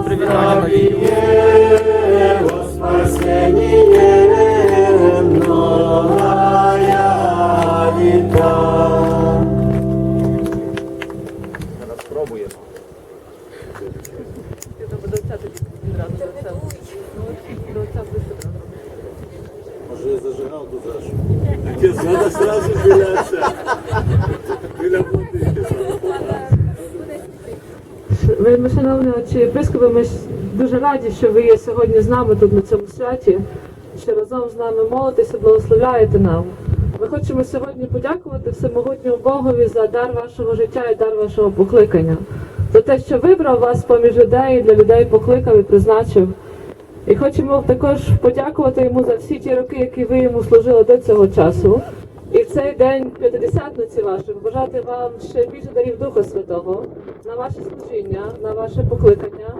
всі привітання Марії. во спасение многая лета. Зараз спробуємо. Може зажигалку зашу. Надо сразу біля це. Біля води. Ви, Шановні отчі єпископи, ми дуже раді, що ви є сьогодні з нами тут на цьому святі, що разом з нами молитеся, благословляєте нам. Ми хочемо сьогодні подякувати всемогутньому Богові за дар вашого життя і дар вашого покликання, за те, що вибрав вас поміж людей, для людей покликав і призначив. І хочемо також подякувати йому за всі ті роки, які ви йому служили до цього часу. І в цей день п'ятидесятниці вашої бажати вам ще більше дарів Духа Святого на ваше служіння, на ваше покликання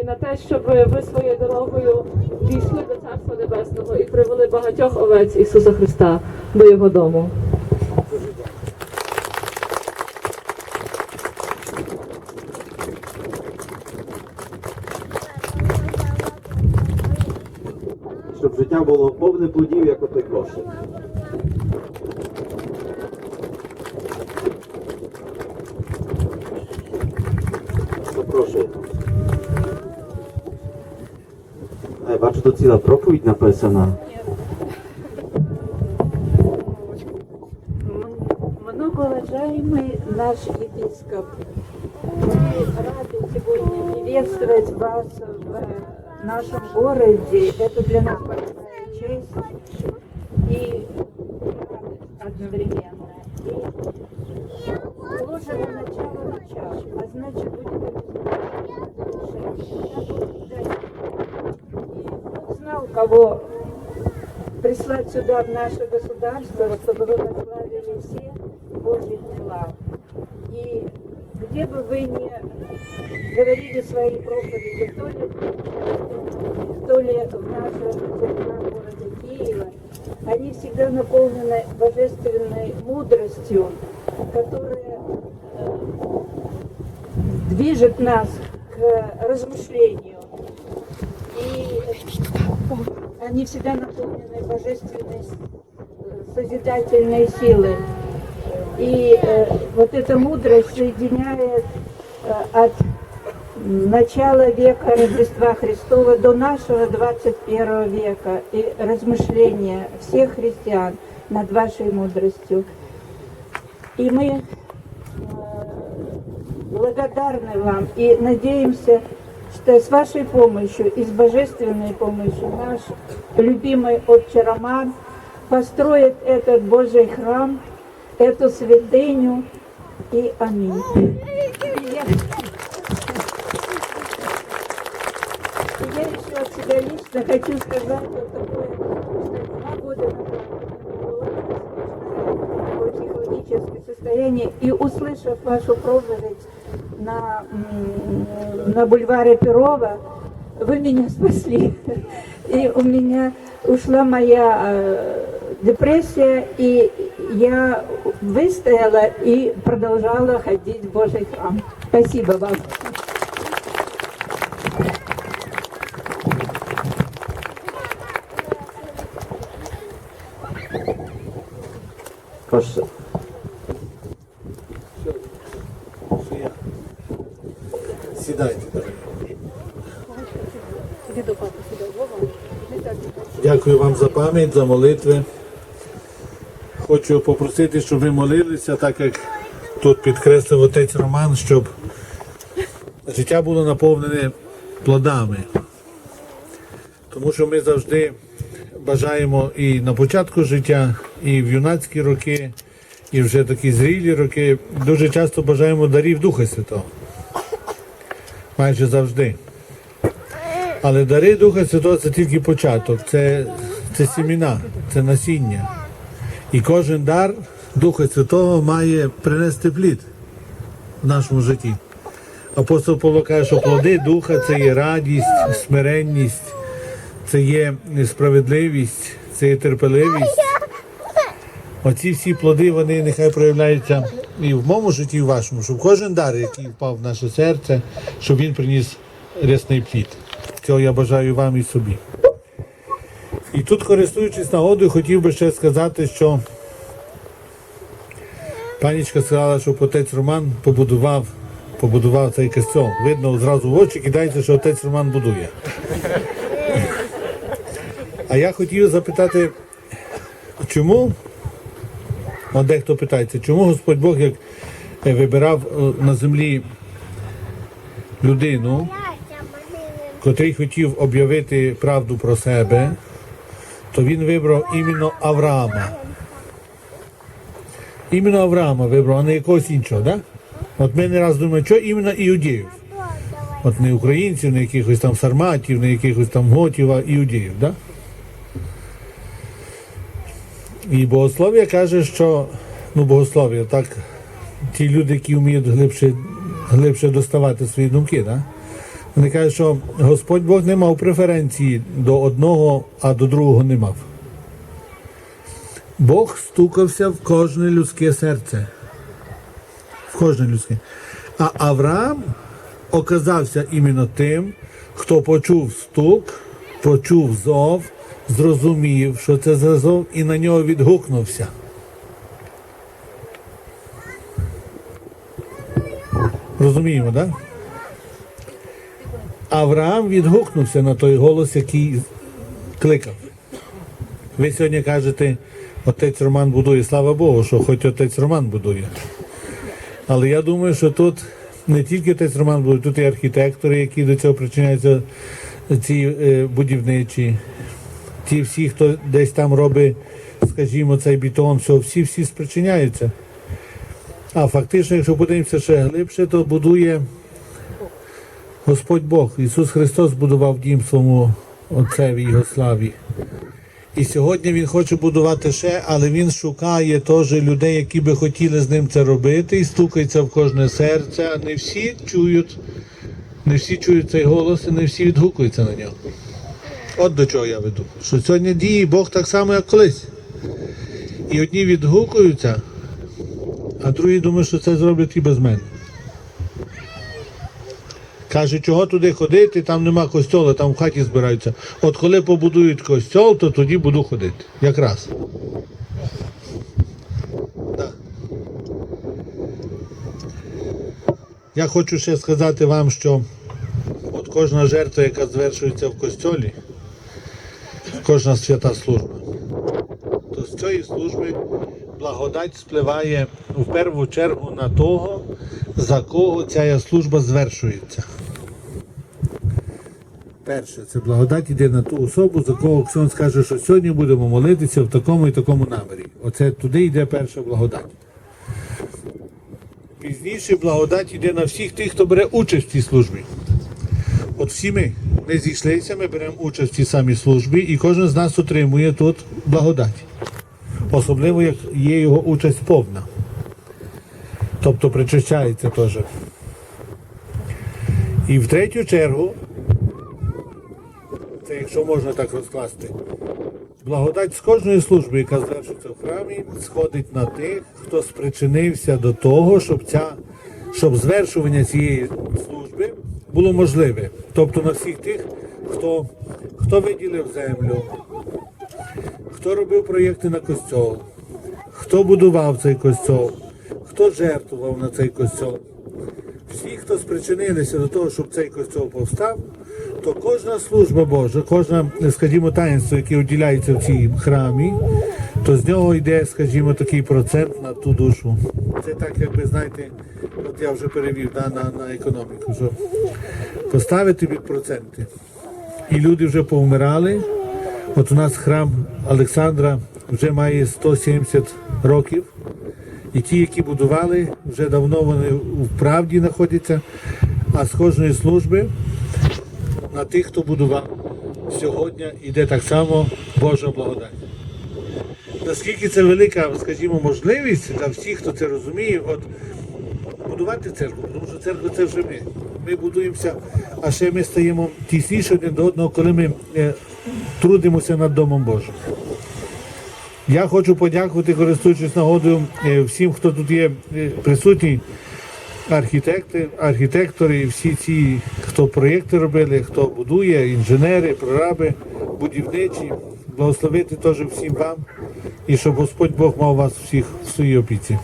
і на те, щоб ви своєю дорогою дійшли до Царства Небесного і привели багатьох овець Ісуса Христа до Його дому. Щоб життя було повне плодів, як отой кошик. Бачу, тут ціла проповідь написана. Многоуважаемый наш епископ, мы рады сегодня приветствовать вас в нашем городе. Это для нас большая честь и одновременно. И положено начало начала, а значит будет обязательно. Кого прислать сюда, в наше государство, чтобы вы прославили все Божьи дела. И где бы вы ни говорили свои проповеди, то ли, то ли в нашем церквях города Киева, они всегда наполнены божественной мудростью, которая э, движет нас к размышлению. И они всегда наполнены божественной созидательной силой. И э, вот эта мудрость соединяет э, от начала века Рождества Христова до нашего 21 века и размышления всех христиан над вашей мудростью. И мы э, благодарны вам и надеемся, что с вашей помощью и с божественной помощью наш любимый отче Роман построит этот Божий храм, эту святыню и аминь. И я, еще от себя лично хочу сказать вот такое, что два года назад было очень хроническое состояние, и услышав вашу проповедь на, м, на бульваре Перова, вы меня спасли. И у меня ушла моя э, депрессия, и я выстояла и продолжала ходить в Божий храм. Спасибо вам. Прошу. Сідайте, дорогі. Дякую вам за пам'ять, за молитви. Хочу попросити, щоб ви молилися, так як тут підкреслив отець Роман, щоб життя було наповнене плодами. Тому що ми завжди бажаємо і на початку життя, і в юнацькі роки, і вже такі зрілі роки. Дуже часто бажаємо дарів Духа Святого. Майже завжди. Але дари Духа Святого це тільки початок, це, це сіміна, це насіння. І кожен дар Духа Святого має принести плід в нашому житті. Апостол Павло каже, що плоди Духа це є радість, смиренність, це є справедливість, це є терпеливість. Оці всі плоди, вони нехай проявляються і в моєму житті, і в вашому, щоб кожен дар, який впав в наше серце, щоб він приніс рясний плід. Цього я бажаю вам і собі. І тут, користуючись нагодою, хотів би ще сказати, що панічка сказала, що отець Роман побудував, побудував цей костьол. Видно, зразу в очі кидається, що отець Роман будує. А я хотів запитати, чому, от дехто питається, чому Господь Бог, як вибирав е, на землі людину, котрий хотів об'явити правду про себе, то він вибрав іменно Авраама. Іменно Авраама вибрав, а не якогось іншого, так? От ми не раз думаємо, що іменно іудеїв. От не українців, не якихось там сарматів, не якихось там готів, а іудеїв, так? І богослов'я каже, що ну богослов'я, так, ті люди, які вміють глибше, глибше доставати свої думки, так? Вони кажуть, що Господь Бог не мав преференції до одного, а до другого не мав. Бог стукався в кожне людське серце. В кожне людське. А Авраам оказався іменно тим, хто почув стук, почув зов, зрозумів, що це за і на нього відгукнувся. Розуміємо, так? Да? Авраам відгукнувся на той голос, який кликав. Ви сьогодні кажете, отець Роман будує, слава Богу, що хоч отець Роман будує. Але я думаю, що тут не тільки отець Роман будує, тут і архітектори, які до цього причиняються, ці е, будівничі, ті всі, хто десь там робить, скажімо, цей бетон, все, всі всі спричиняються. А фактично, якщо подивимося ще глибше, то будує Господь Бог, Ісус Христос будував дім своєму Отцеві Його славі. І сьогодні Він хоче будувати ще, але Він шукає теж людей, які би хотіли з ним це робити, і стукається в кожне серце, а не всі чують, не всі чують цей голос і не всі відгукуються на нього. От до чого я веду. Що сьогодні діє Бог так само, як колись. І одні відгукуються, а другі думають, що це зроблять і без мене. Каже, чого туди ходити, там нема костьола, там в хаті збираються. От коли побудують костьол, то тоді буду ходити. Якраз. Так. Я хочу ще сказати вам, що от кожна жертва, яка звершується в костьолі, кожна свята служба, то з цієї служби благодать спливає в першу чергу на того, за кого ця служба звершується. Перше, це благодать йде на ту особу, за кого Ксьон скаже, що сьогодні будемо молитися в такому і такому намірі. Оце туди йде перша благодать. Пізніше благодать йде на всіх тих, хто бере участь в цій службі. От всі ми не зійшлися, ми беремо участь в цій самій службі, і кожен з нас отримує тут благодать. Особливо, як є його участь повна. Тобто причащається теж. І в третю чергу, це якщо можна так розкласти, благодать з кожної служби, яка звершується в храмі, сходить на тих, хто спричинився до того, щоб ця, щоб звершування цієї служби було можливе. Тобто на всіх тих, хто, хто виділив землю, хто робив проєкти на костьол, хто будував цей костьол, хто жертвував на цей костьол. Всі, хто спричинилися до того, щоб цей костьол повстав, то кожна служба Божа, кожна, скажімо, таїнство, яке уділяється в цій храмі, то з нього йде, скажімо, такий процент на ту душу. Це так, якби знаєте, от я вже перевів да, на, на економіку, що поставити під проценти. І люди вже повмирали. От у нас храм Олександра вже має 170 років. І ті, які будували, вже давно вони в правді знаходяться, а з кожної служби на тих, хто будував, сьогодні йде так само Божа благодать. Наскільки це велика, скажімо, можливість для всіх, хто це розуміє, от будувати церкву, тому що церква це вже ми. Ми будуємося, а ще ми стаємо тісніше один до одного, коли ми е, трудимося над Домом Божим. Я хочу подякувати, користуючись нагодою, е, всім, хто тут є е, присутній, архітектори і всі ці, хто проєкти робили, хто будує, інженери, прораби, будівничі. Благословити теж всім вам і щоб Господь Бог мав вас всіх в своїй опіці,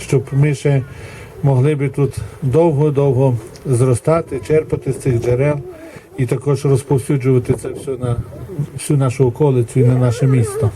щоб ми ще могли би тут довго-довго зростати, черпати з цих джерел і також розповсюджувати це все на всю нашу околицю і на наше місто.